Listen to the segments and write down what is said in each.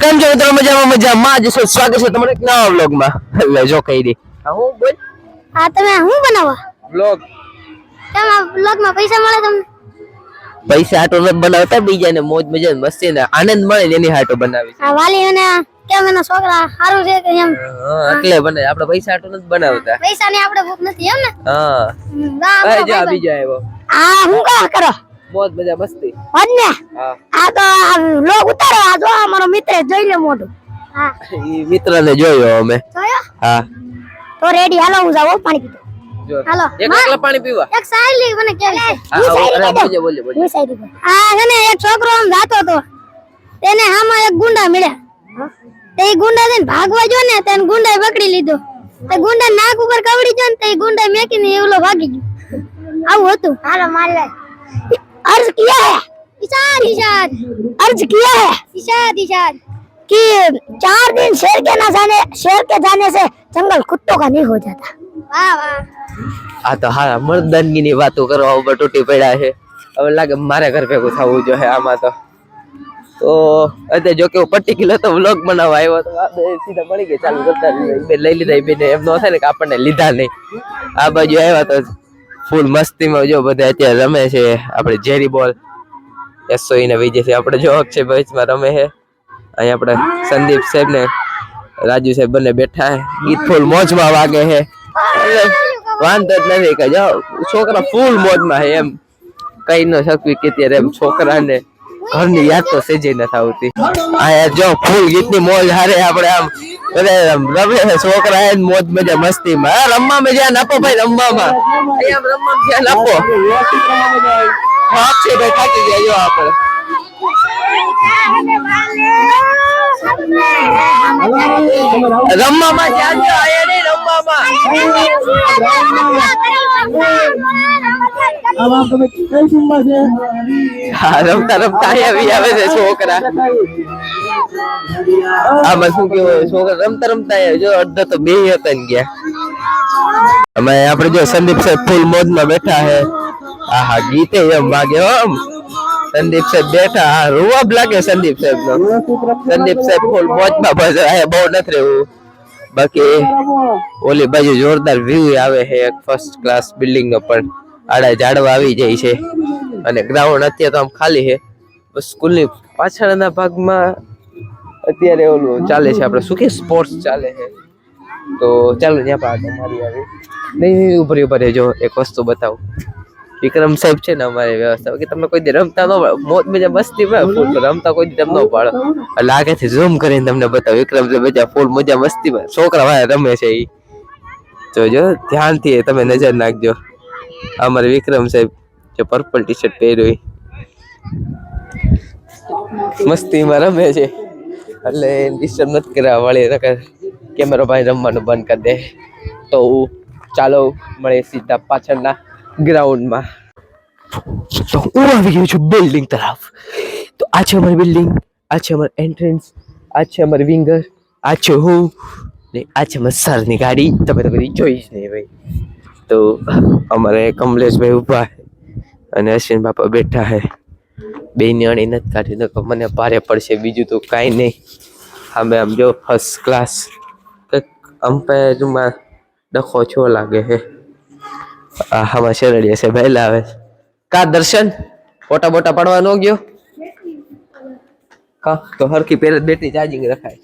કેમ છો મિત્રો? મજામાં મજામાં. જ છો સ્વાગત છે તમારે એક નવા વ્લોગમાં? લે જો કહી દે. હું બોલ. હા તમે હું બનાવો? વ્લોગ. કેમ આ બ્લોગમાં પૈસા મળે તમને? પૈસા આટો ન બનાવતા બીજાને મોજ મજા મસ્તી ને આનંદ મળે એની હાટો બનાવી. આ વાલી અને કેમ એના છોકરા સારું છે કે એમ? હા એટલે બને આપણે પૈસા આટો નથી બનાવતા. પૈસા ની આપણે ભૂખ નથી એમ ને? હા. વાહ, જો બીજો આવ્યો. આ હું કા કરો? મોજ મજા મસ્તી. હોત આ તો લોગ ઉતારો આ જો અમારો મારો મિત્ર જોઈ લે મોઢું. હા. ઈ મિત્રને જોયો અમે. જોયો? હા. તો રેડી હાલો હું જાઉં પાણી પીતો હાલો, એક. એકલા પાણી પીવા? એક સાયલી મને કેવી છે હા, હું હા, સાયલી બોલજો, બોલજો, બોલજો. હું સાયલી કહું. આ છે ને એક છોકરો આમ જાતો હતો. તેને આમાં એક ગુંડા મળ્યા. તે ગુંડા દેન ભાગવા જો ને તેને ગુંડાએ પકડી લીધો. તે ગુંડા નાક ઉપર કવડી જો ને તે ગુંડા ગુંડાએ મેકીને એવલો ભાગી ગયો. આવું હતું. હાલો મારી લે अर्ज किया है इशार इशार अर्ज किया है इशार इशार कि चार दिन शेर के ना जाने शेर के जाने से जंगल कुत्तों का नहीं हो जाता वाह वाह આ તો હા મર્દાનગી ની વાતો કરવા ઉપર તૂટી પડ્યા છે હવે લાગે મારે ઘર ભેગું થવું જોઈએ આમાં તો તો અત્યારે જો કે હું પર્ટિક્યુલર તો વ્લોગ બનાવવા આવ્યો તો આ બે સીધા મળી ગયા ચાલુ કરતા રહીએ. બે લઈ લીધા એ બેને એમ ન થાય ને કે આપણને લીધા નહીં આ બાજુ આવ્યા તો ફૂલ મસ્તીમાં જો બધા અત્યારે રમે છે. આપણે ઝેરી બોલ એસો ને વિજય છે. આપણે જો છે બેચમાં રમે છે. અહીં આપણે સંદીપ સાહેબ ને રાજુ સાહેબ બંને બેઠા છે. ગીત ફૂલ મોજમાં વાગે છે. વાંધો જ નથી કે જો છોકરા ફૂલ મોજમાં છે એમ. કઈ ન શકવી કે ત્યારે એમ છોકરાને ઘરની યાદ તો સેજે નથી આવતી. આ જો ફૂલ ગીતની મોજ હારે આપણે આમ બધા રમે છોકરા એ મોજ મજા મસ્તી માં હા, રમવામાં જ્યાં આપો ભાઈ રમવામાં. અહીં રમવા ધ્યાન આપો. થાક છે ભાઈ થાકી ગયા જો આપણે. રમવામાં જ્યાં જો અહીંયા નહીં રમવામાં. હા રમતા રમતા અહીંયા બી આવે છે છોકરા આમાં શું કેવું છોકરા રમતા રમતા અહીંયા જો અડધા તો બે હતા ને ગયા અમે આપણે જો સંદીપ સાહેબ ફૂલ મોજમાં બેઠા છે હા હા ગીતે એમ વાગે હો આમ સંદીપ સાહેબ બેઠા હા રૂવાબ લાગે સંદીપ સાહેબ નો સંદીપ સાહેબ ફૂલ મોજમાં બસ અહીંયા બહુ નથી રહેવું બાકી ઓલી બાજુ જોરદાર વ્યૂ આવે છે એક ફર્સ્ટ ક્લાસ બિલ્ડિંગ પણ આડા ઝાડવા આવી જાય છે. અને ગ્રાઉન્ડ અત્યારે તો આમ ખાલી છે. સ્કૂલની પાછળના ભાગમાં અત્યારે ઓલું ચાલે છે, આપણે શું કે સ્પોર્ટ્સ ચાલે છે. તો ચાલો ત્યાં પાછળ મારી આવી. નહીં ઉભરી ઉભરી જો એક વસ્તુ બતાવું. વિક્રમ સાહેબ છે ને અમારી વ્યવસ્થા. કે તમે કોઈ રમતા ન પાડો. મોજ મજા મસ્તી ફૂલ રમતા કોઈ તમને તમે ન પાડો. લાગે છે ઝૂમ કરીને તમને બતાવો. વિક્રમ સાહેબ બધા ફૂલ મજા મસ્તી માં. છોકરા વાળા રમે છે એ તો જો ધ્યાનથી તમે નજર નાખજો. અમારે વિક્રમ સાહેબ જે પર્પલ ટી શર્ટ પહેર્યું. મસ્તીમાં રમે છે. એટલે ડિસ્ટર્બ નથી કરવા વાળી નકર કેમેરો ભાઈ રમવાનું બંધ કરી દે. તો ચાલો, મળે સીધા પાછળના ગ્રાઉન્ડમાં તો હું આવી ગયો છું બિલ્ડિંગ તરફ. તો આ છે અમારી બિલ્ડિંગ આ છે અમારી એન્ટ્રન્સ આ છે અમારી વિંગર આ છે હું ને આ છે અમારી સરની ગાડી. તમે તો બધી જોઈ જ નહીં ભાઈ. તો અમારે કમલેશભાઈ ઊભા છે અને અશ્વિન બાપા બેઠા છે. બે અણી નથી કાઢી, તો મને ભારે પડશે, બીજું તો કાંઈ નહીં. અમે આમ જો ફર્સ્ટ ક્લાસ કંઈક અમ્પાયરમાં ડખો છો લાગે છે. આમાં શેરડીયા છે, વહેલા આવે. કા દર્શન? ફોટા બોટા પાડવા ન ગયો? હા તો હરખી પહેલે બેટરી ચાર્જિંગ રખાય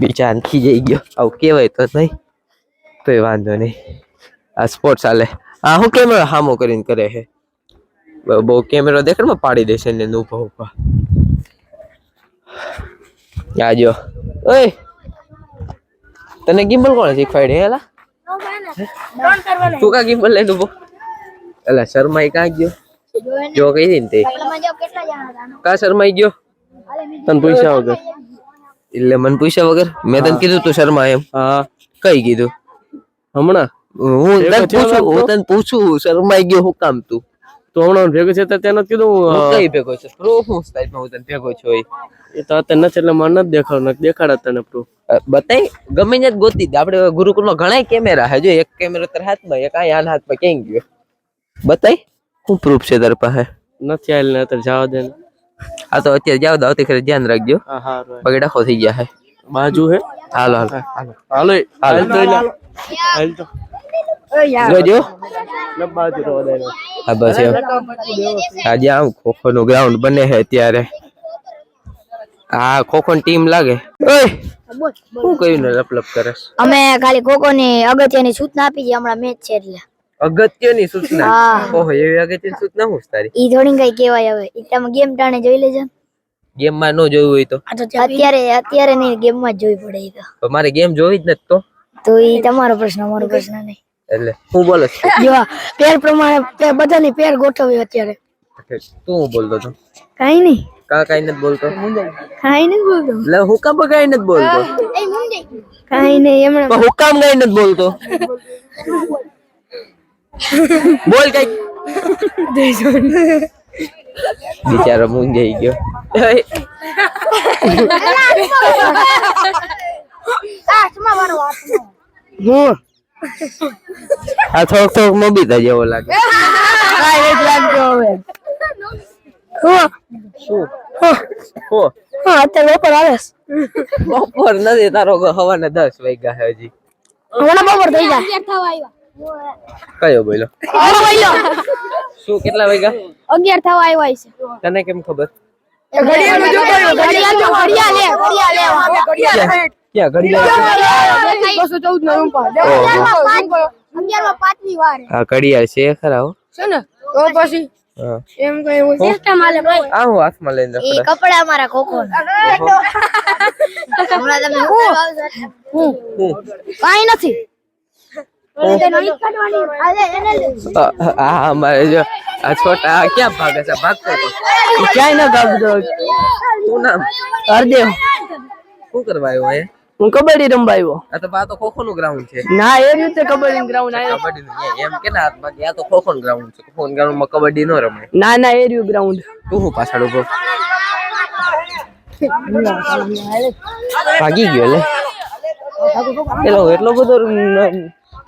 બીજા જઈ ગયો. આવું કહેવાય તો નહીં. તોય વાંધો નહીં. આ સ્પોર્ટ્સ ચાલે આ હું કેમેરો હામો કરીને કરે છે બહુ- કેમેરો દેખાડમાં પાડી દેશે ને ઊભા ઊભા. આ જો. ઓય! તને ગિમ્બલ કોણ શીખવાડી હેલા ત્રણ કરવાના તું કા ગિમ્બલ લઈને ઊભો એલા શરમાઈ કાં ગયો? જો કઈ દી ને તે? કા શરમાઈ ગયો? તને પૂછ્યા વગર. એટલે મને પૂછ્યા વગર? મેં તને કીધું તું શર્મા એમ. હા. કઈ કીધું? હમણાં? હું તને પૂછું હું તને પૂછું શરમાઈ ગયો હું કામ તું? તો હમણાં ભેગો છે તો તેને કીધું કઈ ભેગો છે? પ્રૂફ હું ટાઈપમાં હું તને ભેગો છો એ. તો તને નથી એટલે મને નથી દેખાડ નથી દેખાડા તને પ્રૂફ. બતાય ગમે ને જ ગોતી દે. આપણે ગુરુકુળમાં ઘણા કેમેરા હે જો એક કેમેરો તારા હાથમાં એક આ આના હાથમાં ક્યાં ગયો? બતાય શું પ્રૂફ છે તારી પાસે? નથી આવેલ ને અત્યારે જવા દે આ તો અત્યારે જાવ દાવ આવતી વખતે ધ્યાન રાખજો. હા હા પગે ખો થઈ ગયા હે બાજુ હે? હાલો હાલો. હાલો. હાલો તો હાલ. તો. હા બસ એમ. આજે આમ ખોખો નું ગ્રાઉન્ડ બને છે ત્યારે હા ખોખો ની ટીમ લાગે. ઓય! શું કહ્યું ને લપ લપ કરે અમે ખાલી ખોખો ની અગત્યની સૂચના આપી છે હમણાં મેચ છે એટલે. અગત્યની સૂચના. ઓહો એવી અગત્યની સૂચના હું તારી? ઈ થોડી કઈ કેવાય હવે. ઈ તમે ગેમ ટાણે જોઈ લેજો ગેમમાં ન જોયું હોય તો? અત્યારે અત્યારે નહીં ગેમમાં જ જોવી પડે તો. મારે ગેમ જોવી જ નથી તો? તો એ તમારો પ્રશ્ન મારો પ્રશ્ન નહીં. એટલે હું બોલો જો પેર પ્રમાણે બધાની પેર ગોઠવી અત્યારે. તું હું બોલતો તો કઈ નહીં. કા કઈ નથી બોલતો? કઈ નહીં બોલતો. એટલે હું કામ કઈ નથી બોલતો? કઈ નહીં એમણે હું કામ કઈ નથી બોલતો? બોલ કઈ બિચારો મૂંઝાઈ ગયો. હું? આ થોડોક થોડોક મોબીતા જેવો લાગે. કાઈ લાગતો હવે બપોર આવે બપોર નથી તારો હવાના દસ વાગ્યા હજી. હમણાં બપોર થઈ જાય. કયો બોલો શું કેટલા વાગ્યા? અગિયાર થવા આવ્યા છે. તને કેમ ખબર? ઘડિયાળ છે ખરા છે ને? તો પછી એમ કઈ હોય સિસ્ટમ આલે ભાઈ. આ હું હાથમાં લઈને એ કપડા મારા ખોખો. હમણાં તમે હું? હું? કાઈ નથી. આ આ અમારે જો આ છોટા ક્યાં ભાગે છે? ભાગતો તો ક્યાંય ન ભાગતો શું નામ? હરદેવ. શું કરવા આવ્યો હું કબડ્ડી રમવા આવ્યો. આ તો આ તો ખોખો નું ગ્રાઉન્ડ છે. ના એ રીતે કબડ્ડી ગ્રાઉન્ડ આવ્યો કબડ્ડી નું એમ કે ના હાથમાં કે આ તો ખોખો નું ગ્રાઉન્ડ છે. ખોખો ગ્રાઉન્ડમાં કબડ્ડી નો રમે ના ના એ રહ્યું ગ્રાઉન્ડ. તું હું પાછળ ઊભો ભાગી ગયો લે. એટલો બધો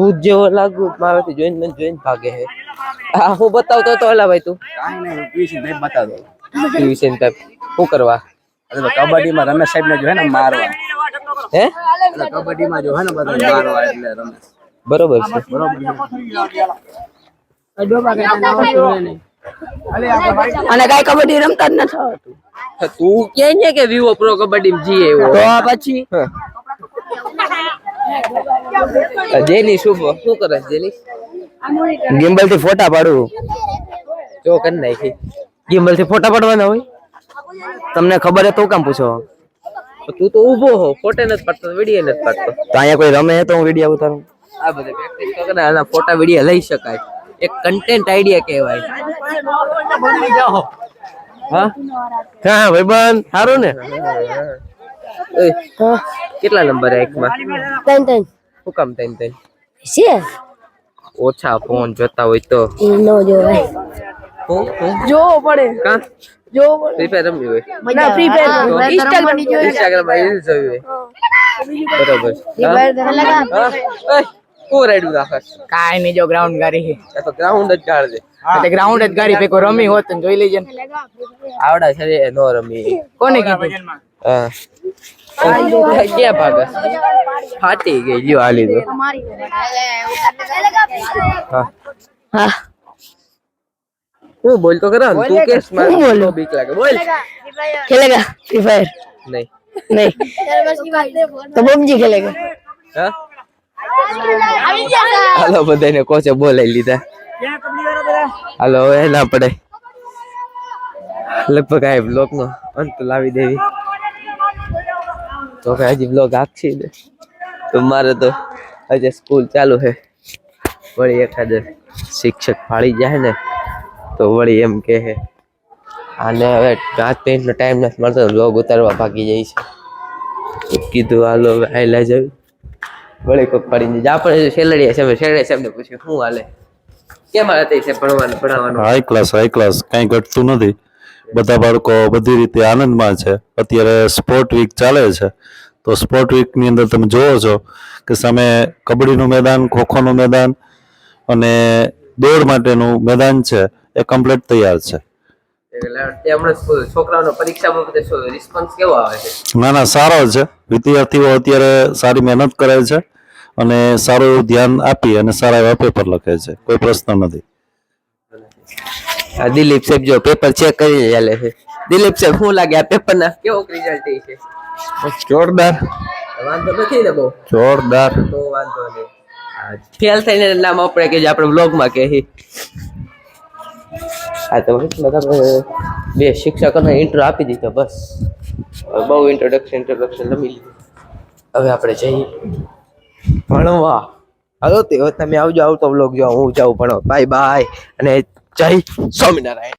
ભૂત જેવો લાગુ મારાથી જોઈને મને જોઈને ભાગે હે હા હું બતાવતો તો ઓલા ભાઈ તું. ટ્યુશન ટાઈપ શું કરવા? કબડ્ડી માં રમેશ સાહેબ ને જો હે ને મારવા. હે? કબડ્ડી માં જો હે ને બધા મારવા એટલે રમેશ. બરોબર છે. અને કઈ કબડ્ડી રમતા જ નથી આવડતું તું. કે કે વિવો પ્રો કબડ્ડી માં જીએ એવો. તો પછી. જેની શું શું કરે છે જેની ગિમ્બલથી ફોટા પાડું. જો કરી નાખી. ગિમ્બલથી ફોટા પાડવાના હોય? તમને ખબર હે તો કામ પૂછો? તું તો ઊભો હો ફોટો નથી પાડતો વીડિયો નથી પાડતો. તો અહીંયા કોઈ રમે તો હું વીડિયો ઉતારું. આ બધે પ્રેક્ટિસ તો કરે આના ફોટા વીડિયો લઈ શકાય. એક કન્ટેન્ટ આઈડિયા કહેવાય. હા? હા ભાઈબંધ સારું ને? ઓય, કેટલા નંબર એકમાં? ત્રણ ત્રણ. શું કામ તૈન તૈન છે? ઓછા ફોન જોતા હોય તો. ઈ નો જોવાય. હું? હું? જોવો પડે. કા? જોવો ફ્રી ફાયર રમ્યું હોય? ના ફ્રી ફાયર ઇન્સ્ટાગ્રામમાં રીલ્સ જોઈ. હોય. બરોબર. હા? હા? ઓય, હું? રાઈડું રાખસ કાંઈ નહીં જો ગ્રાઉન્ડ ગાડી આ તો ગ્રાઉન્ડ જ ગાળ દે છે ગ્રાઉન્ડ જ ગાડી ભેગો રમી હોત ને જોઈ લેજે ને. આવડા છે રે, નો રમી. કોને કીધું? હા. ક્યાં ભાગે? ફાટી ગઈ લ્યો આ લીધો. હા. બોલ તો કરા તું કે સ્માર્ટ બોલ? બીક લાગે. બોલ. ખેલેગા ફ્રી ફાયર નહીં. નહીં. તો પબજી ખેલેગા. હા? હાલો બધાને કોચે બોલાવી લીધા. હાલો હવે ના પડે લગભગ આ બ્લોક નો અંત લાવી દેવી. તો કે હજી બ્લોગ આખી દે તો મારે તો હજી સ્કૂલ ચાલુ છે. વળી એકાદ શિક્ષક ફાળી જાય ને, તો વળી એમ કે છે, આને હવે હાથ પેન્ટનો ટાઈમ નથી મળતો બ્લોગ ઉતારવા ભાગી જાય છે. કીધું, હાલો, હવે આયલા જવી વળી કોક પડી જાય. આપણે શેલડીયા છે સેલડી છે એમને પૂછ્યું, શું હાલે? કેમ હાલે છે ભણવાનું, ભણાવવાનું? હાઈ ક્લાસ હાઈ ક્લાસ કાંઈ ઘટતું નથી. બધા બાળકો બધી રીતે આનંદમાં છે. અત્યારે સ્પોર્ટ વીક ચાલે છે. તો સ્પોર્ટ વીકની અંદર તમે જોવો છો કે સામે કબડ્ડીનું મેદાન ખોખોનું મેદાન અને દોડ માટેનું મેદાન છે એ કમ્પ્લીટ તૈયાર છે. ના ના સારો છે. વિદ્યાર્થીઓ અત્યારે સારી મહેનત કરે છે અને સારું ધ્યાન આપી અને સારા એવા પેપર લખે છે. કોઈ પ્રશ્ન નથી. દિલીપ સાહેબ જો પેપર ચેક કરી લે છે. દિલીપ સાહેબ શું લાગે આ પેપર ના? કેવો રિઝલ્ટ છે? જોરદાર. વાંધો નથી ને બહુ? જોરદાર. તો વાંધો નહીં. ફેલ થઈને નામ આપણે કે જે આપણે બ્લોગમાં કે હા. તો બસ બધા બે શિક્ષકોને ઇન્ટ્રો આપી દીધો બસ. બહુ ઇન્ટ્રોડક્શન ઇન્ટ્રોડક્શન લમી લીધું. હવે આપણે જઈએ. ભણવા. હલો તે તમે આવજો આવતો બ્લોગ જો હું જાઉં ભણો બાય બાય અને જય સ્વામિનારાયણ